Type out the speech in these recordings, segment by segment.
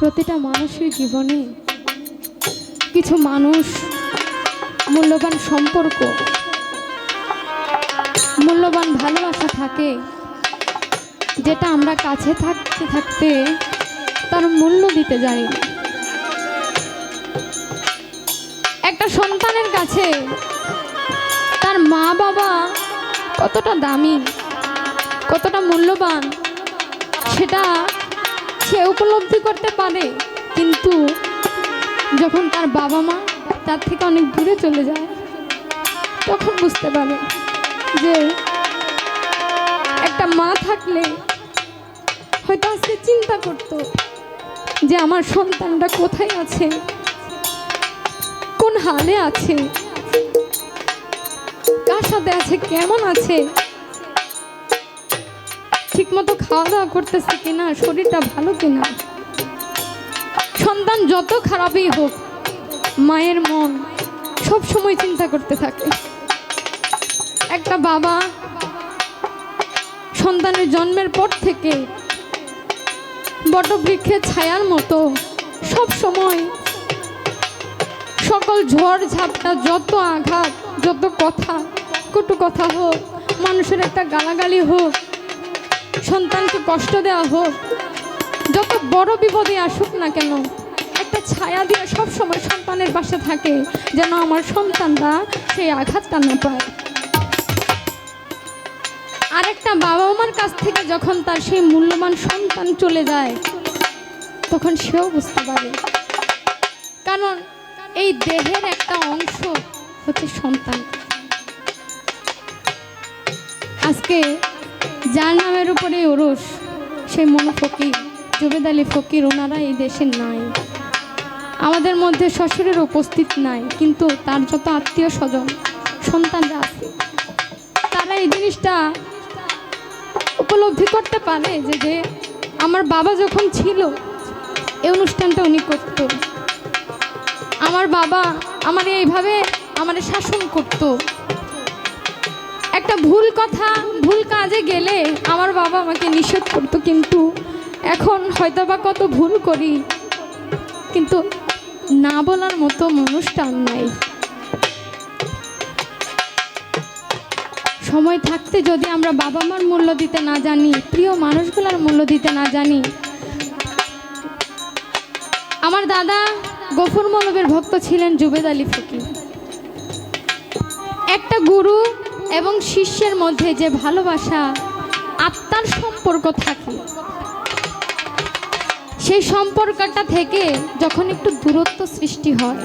প্রতিটা মানুষের জীবনে কিছু মানুষ মূল্যবান সম্পর্ক, মূল্যবান ভালোবাসা থাকে। যেটা আমরা কাছে থাকতে থাকতে তার মূল্য দিতে না একটা সন্তানের কাছে তার মা বাবা কতটা দামি, কতটা মূল্যবান, সেটা সে উপলব্ধি করতে পারে। কিন্তু যখন তার বাবা মা তার থেকে অনেক দূরে চলে যায়, তখন বুঝতে পারে যে একটা মা থাকলে হয়তো আজকে চিন্তা করত যে আমার সন্তানটা কোথায় আছে, কোন হালে আছে, কার সাথে আছে, কেমন আছে। ঠিকমতো খাওয়া দাওয়া করতেছে কিনা, শরীরটা ভালো কিনা? সন্তান যত খারাপই হোক, মায়ের মন সব সময় চিন্তা করতে থাকে। একটা বাবা সন্তানের জন্মের পর থেকে বটবৃক্ষের ছায়ার মতো সব সময় সকল ঝড় ঝাপটা, যত আঘাত, যত কথা, কটু কথা হোক, মানুষের একটা গালাগালি হোক সন্তানকে কষ্ট দেওয়া হোক, যত বড় বিপদে আসুক না কেন, একটা ছায়া দিয়ে সব সময় সন্তানের পাশে থাকে, যেন আমার সন্তানরা সেই আঘাতটা না পায়। আরেকটা বাবা মার কাছ থেকে যখন তার সেই মূল্যবান সন্তান চলে যায়, তখন সেও বুঝতে পারে। কারণ এই দেহের একটা অংশ হচ্ছে সন্তান। আজকে যার নামের উপরে ওরস সেই মনো ফকির, জুবেদ আলী ফকির ওনারা এই দেশে নাই। আমাদের মধ্যে শ্বশুরের উপস্থিত নাই, কিন্তু তার যত আত্মীয় স্বজন, সন্তানরা আছে, তারা এই জিনিসটা উপলব্ধি করতে পারে যে যে আমার বাবা যখন ছিল, এই অনুষ্ঠানটা উনি করতো। আমার বাবা আমার এইভাবে আমার শাসন করতো। একটা ভুল কথা, ভুল কাজে গেলে আমার বাবা আমাকে নিষেধ করতো কিন্তু এখন হয়তো বা কত ভুল করি। কিন্তু না বলার মতো মানুষটা আর নাই। সময় থাকতে যদি আমরা বাবা মার মূল্য দিতে না জানি, প্রিয় মানুষগুলোর মূল্য দিতে না জানি, আমার দাদা গফুর মলবের ভক্ত ছিলেন জুবেদ আলী ফকির। একটা গুরু এবং শিষ্যের মধ্যে যে ভালোবাসা, আত্মার সম্পর্ক থাকে। সেই সম্পর্কটা থেকে যখন একটু দূরত্ব সৃষ্টি হয়,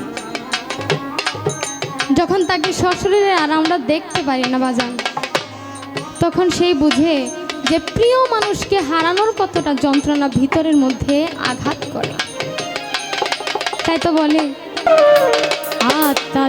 যখন তাকে সশরীরে আর আমরা দেখতে পারি না বাজান, তখন সেই বুঝে যে প্রিয় মানুষকে হারানোর কতটা যন্ত্রণা ভিতরের মধ্যে আঘাত করে। তাই তো বলে, আত্মা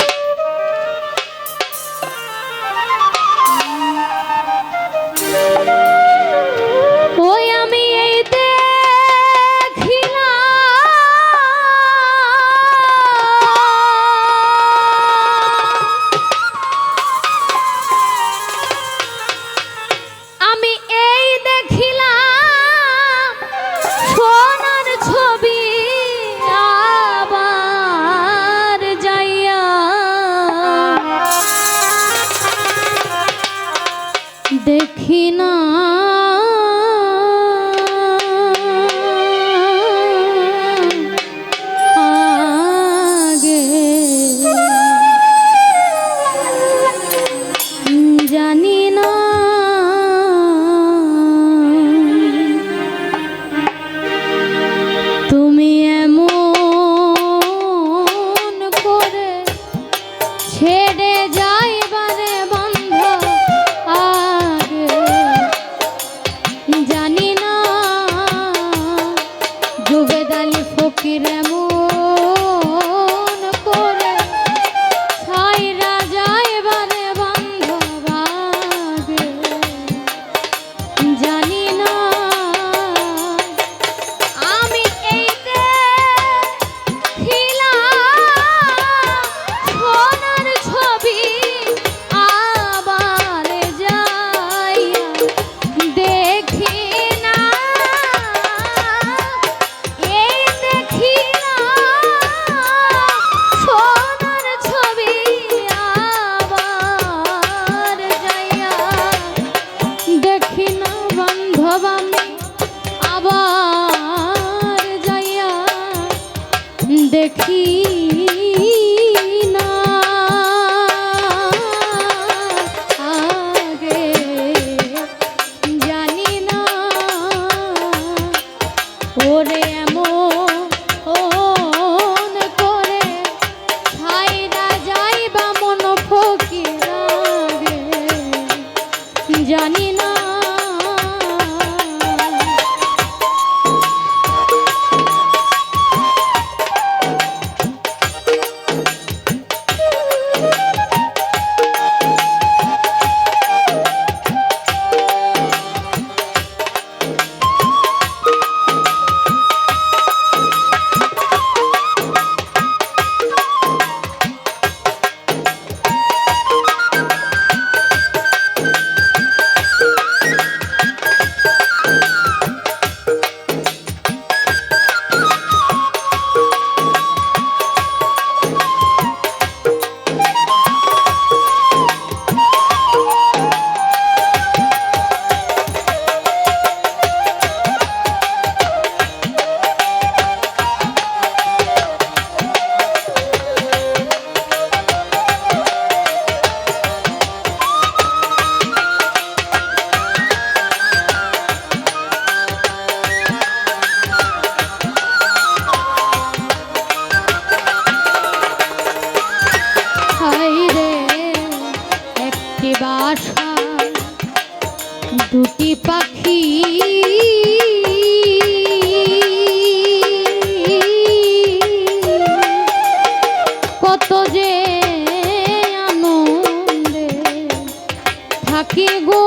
থাকি গো।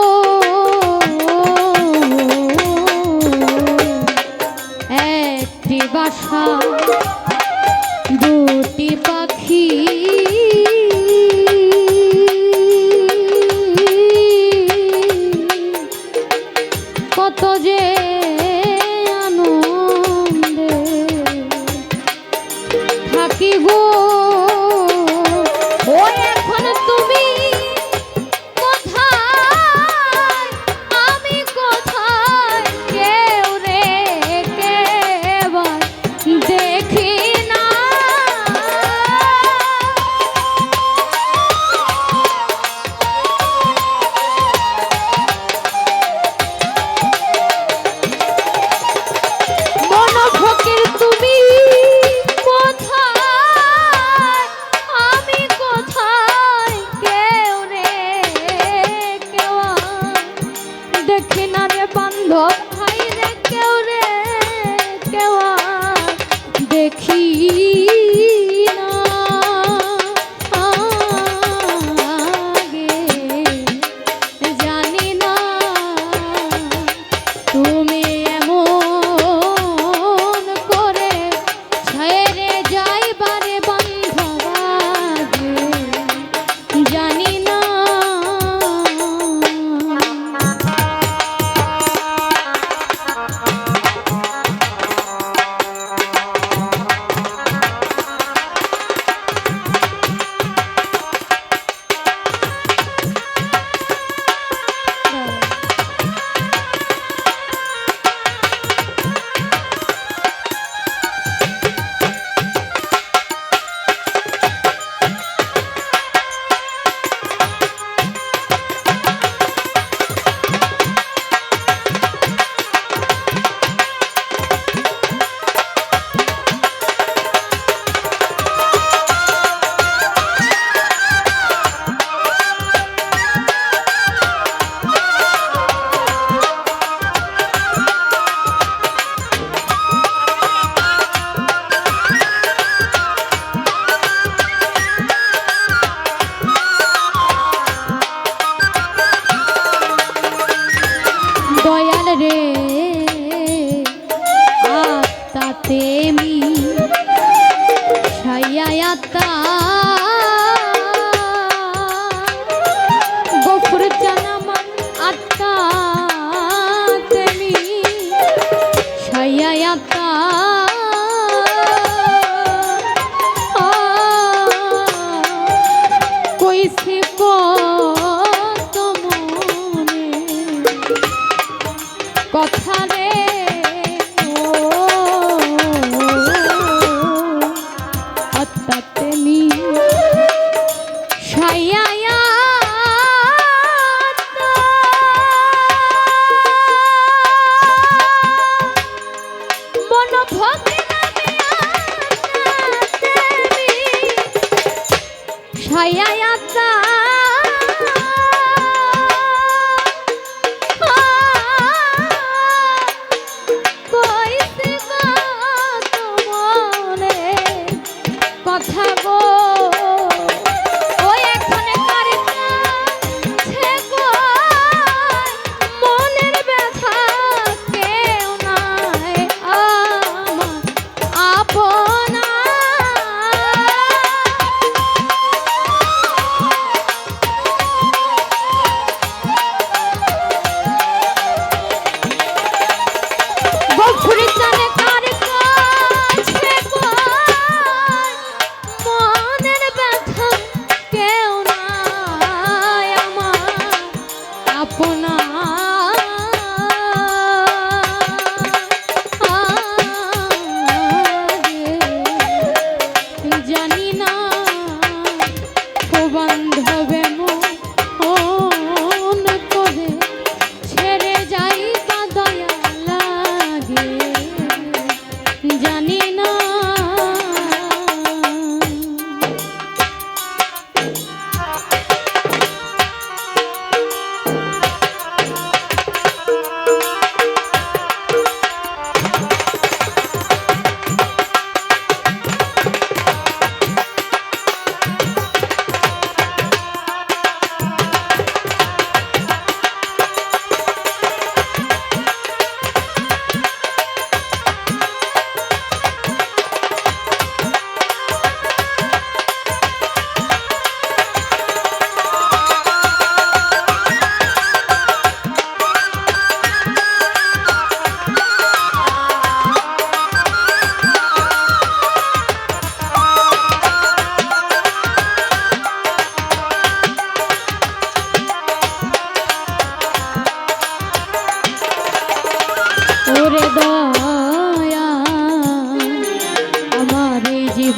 একটি বাসা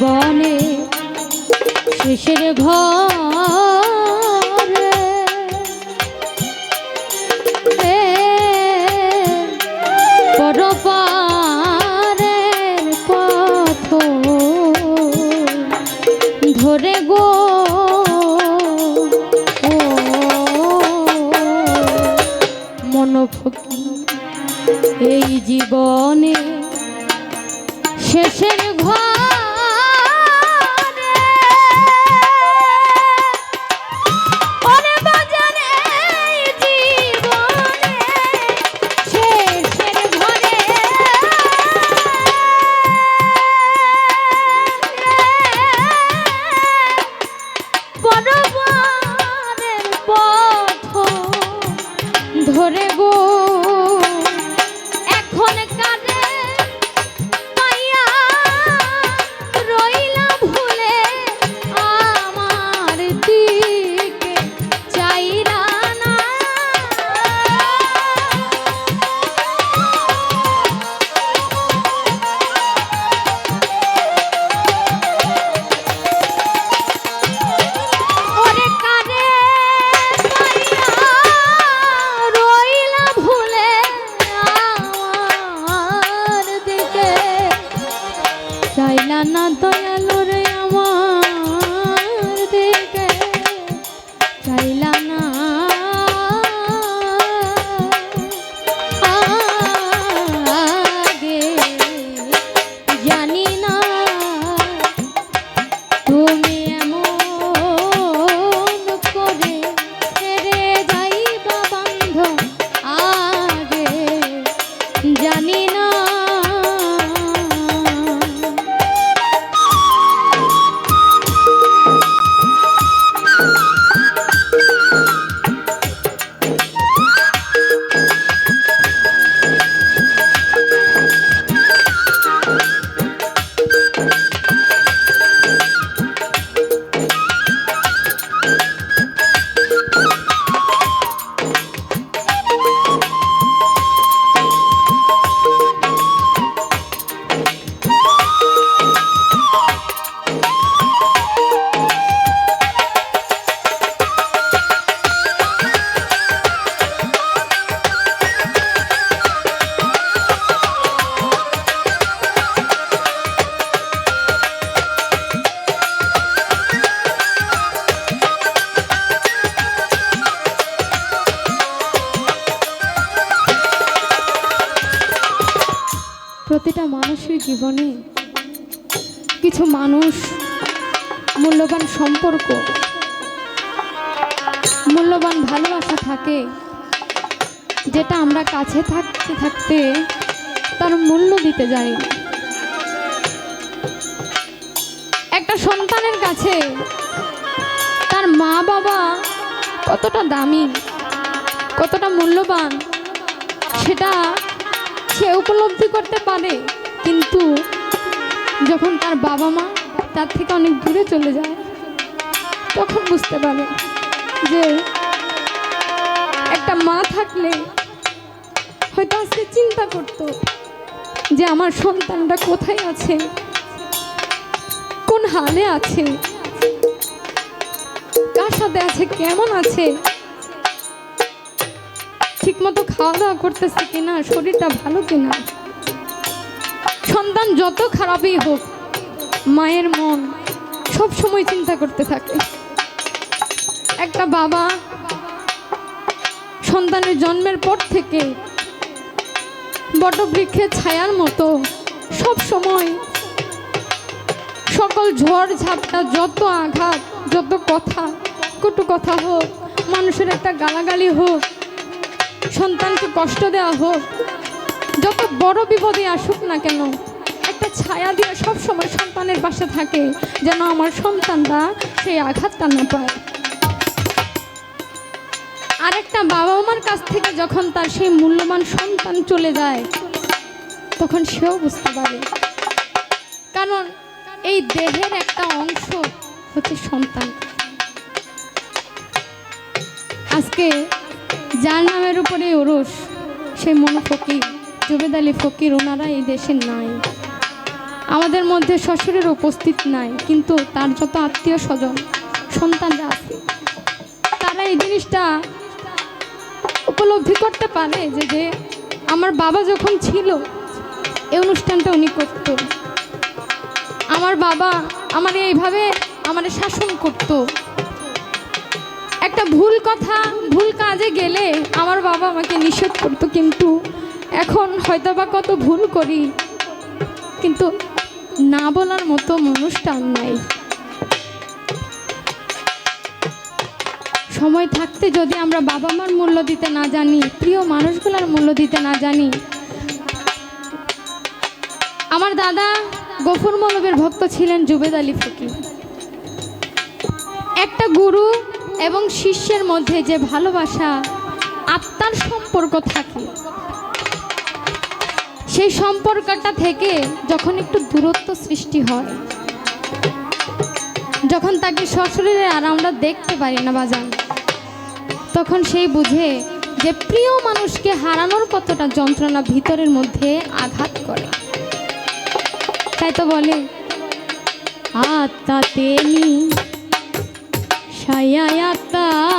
বনে শেষের ঘর। পরপারের পথ ধরে গো। মনফকি এই জীবনে জীবনে কিছু মানুষ মূল্যবান সম্পর্ক, মূল্যবান ভালোবাসা থাকে যেটা আমরা কাছে থাকতে থাকতে তার মূল্য দিতে না। একটা সন্তানের কাছে তার মা বাবা কতটা দামি, কতটা মূল্যবান, সেটা সে উপলব্ধি করতে পারে, কিন্তু যখন তার বাবা মা তার থেকে অনেক দূরে চলে যায়, তখন বুঝতে পারে যে একটা মা থাকলে হয়তো আজকে চিন্তা করতো যে আমার সন্তানটা কোথায় আছে, কোন হালে আছে, কার সাথে আছে, কেমন আছে ঠিকমতো খাওয়া দাওয়া করতেছে কিনা, শরীরটা ভালো কিনা? সন্তান যত খারাপই হোক, মায়ের মন সব সময় চিন্তা করতে থাকে। একটা বাবা সন্তানের জন্মের পর থেকে বটবৃক্ষের ছায়ার মতো সব সময় সকল ঝড় ঝাপটা, যত আঘাত, যত কথা, কটু কথা হোক, মানুষের একটা গালাগালি হোক সন্তানকে কষ্ট দেওয়া হোক, যত বড় বিপদে আসুক না কেন, একটা ছায়া দিয়ে সব সময় সন্তানের পাশে থাকে, যেন আমার সন্তানরা সেই আঘাতটা না পায়। আরেকটা বাবা মার কাছ থেকে যখন তার সেই মূল্যবান সন্তান চলে যায়, তখন সেও বুঝতে পারে। কারণ এই দেহের একটা অংশ হচ্ছে সন্তান। আজকে যার নামের উপরে ওরস সেই মনো ফকির। জুবেদ আলী ফকির ওনারা এই দেশে নাই। আমাদের মধ্যে শ্বশুরের উপস্থিত নাই, কিন্তু তার যত আত্মীয় স্বজন, সন্তানরা আছে, তারা এই জিনিসটা উপলব্ধি করতে পারে যে যে আমার বাবা যখন ছিল এই অনুষ্ঠানটা উনি করতো। আমার বাবা আমার এইভাবে আমার শাসন করতো। একটা ভুল কথা, ভুল কাজে গেলে আমার বাবা আমাকে নিষেধ করতো, কিন্তু এখন হয়তো বা কত ভুল করি, কিন্তু না বলার মতো মানুষটা আর নাই। সময় থাকতে যদি আমরা বাবা মার মূল্য দিতে না জানি, প্রিয় মানুষগুলোর মূল্য দিতে না জানি, আমার দাদা গফুর মলবের ভক্ত ছিলেন জুবেদ আলী ফকির একটা গুরু এবং শিষ্যের মধ্যে যে ভালোবাসা, আত্মার সম্পর্ক থাকে, সেই সম্পর্কটা থেকে যখন একটু দূরত্ব সৃষ্টি হয়, যখন তাকে সশরীরে আর আমরা দেখতে পারি না বাজান, তখন সেই বুঝে যে প্রিয় মানুষকে হারানোর কতটা যন্ত্রণা ভিতরের মধ্যে আঘাত করে। তাই তো বলে 早やった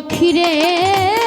পাখি রে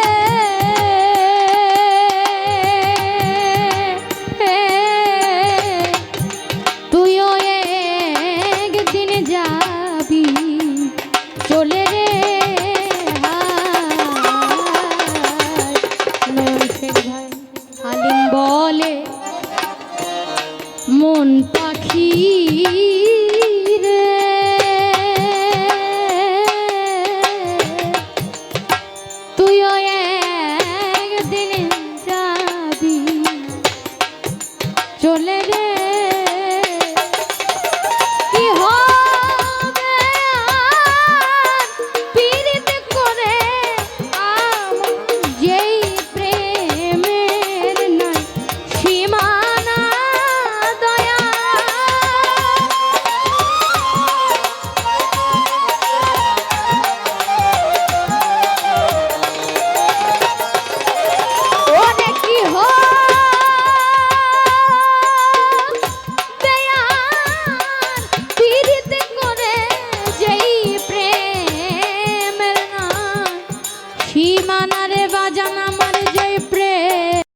রে